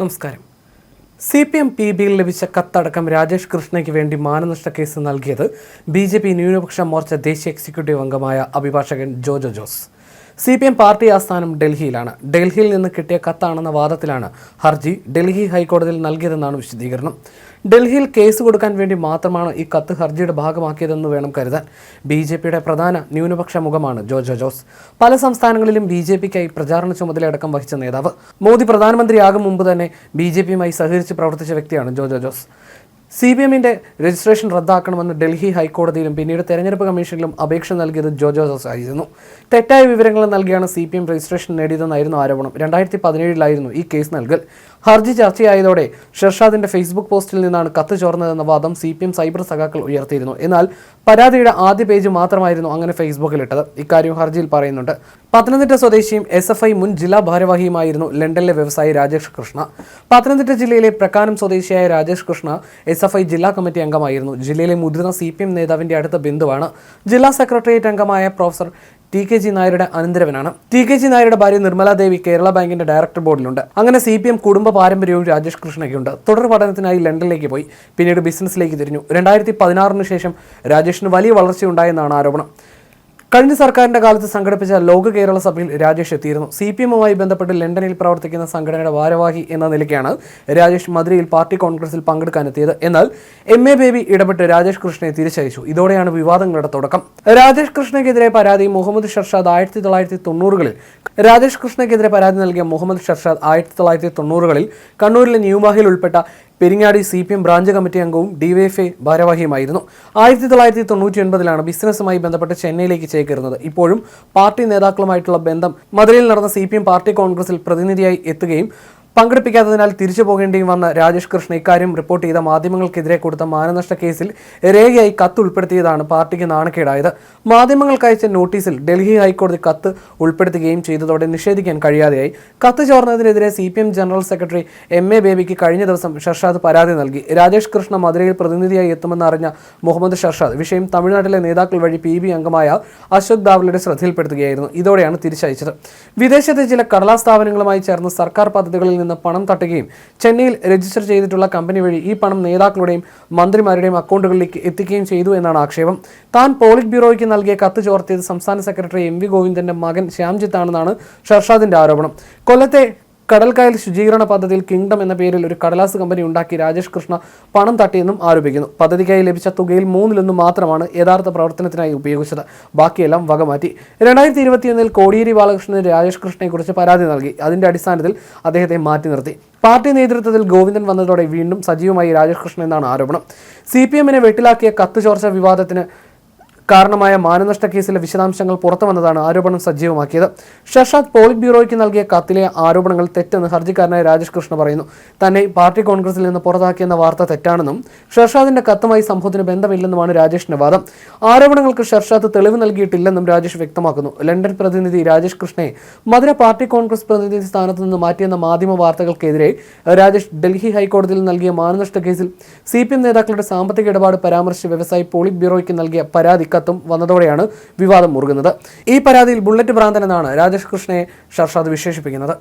നമസ്കാരം. C P M P ബിയിൽ ലഭിച്ച കത്തടക്കം രാജേഷ് കൃഷ്ണയ്ക്ക് വേണ്ടി മാനനഷ്ട കേസ് നൽകിയത് ബി ജെ പി ന്യൂനപക്ഷ മോർച്ച ദേശീയ എക്സിക്യൂട്ടീവ് അംഗമായ അഭിഭാഷകൻ Jojo Jose. C P M party ആസ്ഥാനം ഡൽഹിയിലാണ്. ഡൽഹിയിൽ നിന്ന് കിട്ടിയ കത്താണെന്ന വാദത്തിലാണ് ഹർജി ഡൽഹി ഹൈക്കോടതിയിൽ നൽകിയതെന്നാണ് വിശദീകരണം. ഡൽഹിയിൽ കേസ് കൊടുക്കാൻ വേണ്ടി മാത്രമാണ് ഈ കത്ത് ഹർജിയുടെ ഭാഗമാക്കിയതെന്ന് വേണം കരുതാൻ. ബി ജെ പിയുടെ പ്രധാന ന്യൂനപക്ഷ മുഖമാണ് ജോജോ ജോസ്. പല സംസ്ഥാനങ്ങളിലും ബി ജെ പിക്കായി പ്രചാരണ ചുമതലയടക്കം വഹിച്ച നേതാവ്. മോദി പ്രധാനമന്ത്രിയാകും മുമ്പ് തന്നെ ബി ജെ പിയുമായി സഹകരിച്ച് പ്രവർത്തിച്ച വ്യക്തിയാണ് ജോജോ ജോസ്. സി ബി എമ്മിന്റെ രജിസ്ട്രേഷൻ റദ്ദാക്കണമെന്ന് ഡൽഹി ഹൈക്കോടതിയിലും പിന്നീട് തെരഞ്ഞെടുപ്പ് കമ്മീഷനിലും അപേക്ഷ നൽകിയത് ജോജോ ജോസ് ആയിരുന്നു തെറ്റായ വിവരങ്ങൾ നൽകിയാണ് സി പി എം രജിസ്ട്രേഷൻ നേടിയതെന്നായിരുന്നു ആരോപണം. രണ്ടായിരത്തി പതിനേഴിലായിരുന്നു ഈ കേസ് നൽകൽ. ഹർജി ചർച്ചയായതോടെ ഷെർഷാദിന്റെ ഫേസ്ബുക്ക് പോസ്റ്റിൽ നിന്നാണ് കത്ത് ചോർന്നതെന്ന വാദം സി പി എം സൈബർ സഖാക്കൾ ഉയർത്തിയിരുന്നു. എന്നാൽ പരാതിയുടെ ആദ്യ പേജ് മാത്രമായിരുന്നു അങ്ങനെ ഫേസ്ബുക്കിൽ ഇട്ടത് ഇക്കാര്യം ഹർജിയിൽ പറയുന്നുണ്ട്. പത്തനംതിട്ട സ്വദേശിയും എസ് എഫ് ഐ മുൻ ജില്ലാ ഭാരവാഹിയുമായിരുന്നു ലണ്ടനിലെ വ്യവസായി രാജേഷ് കൃഷ്ണ. പത്തനംതിട്ട ജില്ലയിലെ പ്രക്കാനം സ്വദേശിയായ രാജേഷ് കൃഷ്ണ എസ് ഐ ജില്ലാ കമ്മിറ്റി അംഗമായിരുന്നു. ജില്ലയിലെ മുതിർന്ന സി പി എം നേതാവിന്റെ അടുത്ത ബന്ധുവാണ് ജില്ലാ സെക്രട്ടേറിയറ്റ് അംഗമായ പ്രൊഫസർ ടി കെ ജി നായരുടെ അനന്തരവനാണ്. ടി കെ ജി നായരുടെ ഭാര്യ നിർമ്മല ദേവി കേരള ബാങ്കിന്റെ ഡയറക്ടർ ബോർഡിലുണ്ട്. അങ്ങനെ സി പി എം കുടുംബ പാരമ്പര്യവും രാജേഷ് കൃഷ്ണയ്ക്കുണ്ട്. തുടർ പഠനത്തിനായി ലണ്ടനിലേക്ക് പോയി. പിന്നീട് ബിസിനസ്സിലേക്ക് തിരിഞ്ഞു. രണ്ടായിരത്തി പതിനാറിന് ശേഷം രാജേഷിന് വലിയ വളർച്ചയുണ്ടായെന്നാണ് ആരോപണം. കഴിഞ്ഞ സർക്കാരിന്റെ കാലത്ത് സംഘടിപ്പിച്ച ലോക കേരള സഭയിൽ രാജേഷ് എത്തിയിരുന്നു. സി പി എമ്മുമായി ബന്ധപ്പെട്ട് ലണ്ടനിൽ പ്രവർത്തിക്കുന്ന സംഘടനയുടെ ഭാരവാഹി എന്ന നിലയ്ക്കാണ് രാജേഷ് മധുരയിൽ പാർട്ടി കോൺഗ്രസിൽ പങ്കെടുക്കാനെത്തിയത്. എന്നാൽ എം എ ബേബി ഇടപെട്ട് രാജേഷ് കൃഷ്ണയെ തിരിച്ചയച്ചു. ഇതോടെയാണ് വിവാദങ്ങളുടെ തുടക്കം. രാജേഷ് കൃഷ്ണയ്ക്കെതിരെ പരാതി മുഹമ്മദ് ഷർഷാദ് ആയിരത്തി തൊള്ളായിരത്തി തൊണ്ണൂറുകളിൽ രാജേഷ് കൃഷ്ണയ്ക്കെതിരെ പരാതി നൽകിയ മുഹമ്മദ് ഷർഷാദ് ആയിരത്തി തൊള്ളായിരത്തി തൊണ്ണൂറുകളിൽ കണ്ണൂരിലെ ന്യൂമാഹിൽ ഉൾപ്പെട്ട Peringadi C P M branch committee അംഗവും ഡിവൈഎഫ്ഐ ഭാരവാഹിയുമായിരുന്നു ആയിരത്തി തൊള്ളായിരത്തി തൊണ്ണൂറ്റി ഒൻപതിലാണ് ബിസിനസ്സുമായി ബന്ധപ്പെട്ട് ചെന്നൈയിലേക്ക് ചേക്കേറുന്നത്. ഇപ്പോഴും പാർട്ടി നേതാക്കളുമായിട്ടുള്ള ബന്ധം മധുരയിൽ നടന്ന സി പാർട്ടി കോൺഗ്രസിൽ പ്രതിനിധിയായി എത്തുകയും പങ്കെടുപ്പിക്കാത്തതിനാൽ തിരിച്ചു പോകേണ്ടിയും വന്ന രാജേഷ് കൃഷ്ണ ഇക്കാര്യം റിപ്പോർട്ട് ചെയ്ത മാധ്യമങ്ങൾക്കെതിരെ കൊടുത്ത മാനനഷ്ട കേസിൽ രേഖയായി കത്ത് ഉൾപ്പെടുത്തിയതാണ് പാർട്ടിക്ക് നാണക്കേടായത്. മാധ്യമങ്ങൾക്ക് അയച്ച നോട്ടീസിൽ ഡൽഹി ഹൈക്കോടതി കത്ത് ഉൾപ്പെടുത്തുകയും ചെയ്തതോടെ നിഷേധിക്കാൻ കഴിയാതെയായി. കത്ത് ചോർന്നതിനെതിരെ C P M general secretary M A ബേബിക്ക് കഴിഞ്ഞ ദിവസം ഷർഷാദ് പരാതി നൽകി. രാജേഷ് കൃഷ്ണ മധുരയിൽ പ്രതിനിധിയായി എത്തുമെന്ന് അറിഞ്ഞ മുഹമ്മദ് ഷർഷാദ് വിഷയം തമിഴ്നാട്ടിലെ നേതാക്കൾ വഴി പി ബി അംഗമായ അശോക് ദാവലയുടെ ശ്രദ്ധയിൽപ്പെടുത്തുകയായിരുന്നു. ഇതോടെയാണ് തിരിച്ചയച്ചത്. വിദേശത്തെ ചില കടലാ സ്ഥാപനങ്ങളുമായി ചേർന്ന് സർക്കാർ പദ്ധതികളിൽ നിന്ന് പണം തട്ടുകയും ചെന്നൈയിൽ രജിസ്റ്റർ ചെയ്തിട്ടുള്ള കമ്പനി വഴി ഈ പണം നേതാക്കളുടെയും മന്ത്രിമാരുടെയും അക്കൗണ്ടുകളിലേക്ക് എത്തിക്കുകയും ചെയ്തു എന്നാണ് ആക്ഷേപം. താൻ പോളിറ്റ് ബ്യൂറോയ്ക്ക് നൽകിയ കത്ത് ചോർത്തിയത് സംസ്ഥാന സെക്രട്ടറി എം വി ഗോവിന്ദന്റെ മകൻ ശ്യാംജിത്താണെന്നാണ് ഷർഷാദിന്റെ ആരോപണം. കൊല്ലത്തെ കടൽക്കായൽ ശുചീകരണ പദ്ധതിയിൽ കിങ്ഡം എന്ന പേരിൽ ഒരു കടലാസ് കമ്പനി ഉണ്ടാക്കി രാജേഷ് കൃഷ്ണ പണം തട്ടിയെന്നും ആരോപിക്കുന്നു. പദ്ധതിക്കായി ലഭിച്ച തുകയിൽ മൂന്നിലൊന്ന് മാത്രമാണ് യഥാർത്ഥ പ്രവർത്തനത്തിനായി ഉപയോഗിച്ചത്. ബാക്കിയെല്ലാം വകമാറ്റി. രണ്ടായിരത്തി ഇരുപത്തിയൊന്നിൽ കോടിയേരി ബാലകൃഷ്ണൻ രാജേഷ് കൃഷ്ണയെക്കുറിച്ച് പരാതി നൽകി. അതിന്റെ അടിസ്ഥാനത്തിൽ അദ്ദേഹത്തെ മാറ്റി നിർത്തി. പാർട്ടി നേതൃത്വത്തിൽ ഗോവിന്ദൻ വന്നതോടെ വീണ്ടും സജീവമായി രാജേഷ് കൃഷ്ണൻ എന്നാണ് ആരോപണം. സി പി എമ്മിനെ വെട്ടിലാക്കിയ കത്ത് ചോർച്ച വിവാദത്തിന് കാരണമായ മാനനഷ്ട കേസിലെ വിശദാംശങ്ങൾ പുറത്തു വന്നതാണ് ആരോപണം സജീവമാക്കിയത്. ഷഷാദ് പോളിറ്റ് ബ്യൂറോയ്ക്ക് നൽകിയ കത്തിലെ ആരോപണങ്ങൾ തെറ്റെന്ന് ഹർജിക്കാരനായ രാജേഷ് കൃഷ്ണ പറയുന്നു. തന്നെ പാർട്ടി കോൺഗ്രസിൽ നിന്ന് പുറത്താക്കിയെന്ന വാർത്ത തെറ്റാണെന്നും ഷർഷാദിന്റെ കത്തുമായി സംഭവത്തിന് ബന്ധമില്ലെന്നുമാണ് രാജേഷിന്റെ വാദം. ആരോപണങ്ങൾക്ക് ഷർഷാദ് തെളിവ് നൽകിയിട്ടില്ലെന്നും രാജേഷ് വ്യക്തമാക്കുന്നു. ലണ്ടൻ പ്രതിനിധി രാജേഷ് കൃഷ്ണയെ മധുര പാർട്ടി കോൺഗ്രസ് പ്രതിനിധി സ്ഥാനത്ത് നിന്ന് മാറ്റിയെന്ന മാധ്യമ വാർത്തകൾക്കെതിരെ രാജേഷ് ഡൽഹി ഹൈക്കോടതിയിൽ നൽകിയ മാനനഷ്ട കേസിൽ സി നേതാക്കളുടെ സാമ്പത്തിക ഇടപാട് പരാമർശിച്ച വ്യവസായി പോളിറ്റ് ബ്യൂറോയ്ക്ക് നൽകിയ പരാതി കത്തും വന്നതോടെയാണ് വിവാദം മുറുകുന്നത്. ഈ പരാതിയിൽ ബുള്ളറ്റ് ഭ്രാന്തൻ എന്നാണ് രാജേഷ് കൃഷ്ണയെ ഷർഷാദ് വിശേഷിപ്പിക്കുന്നത്.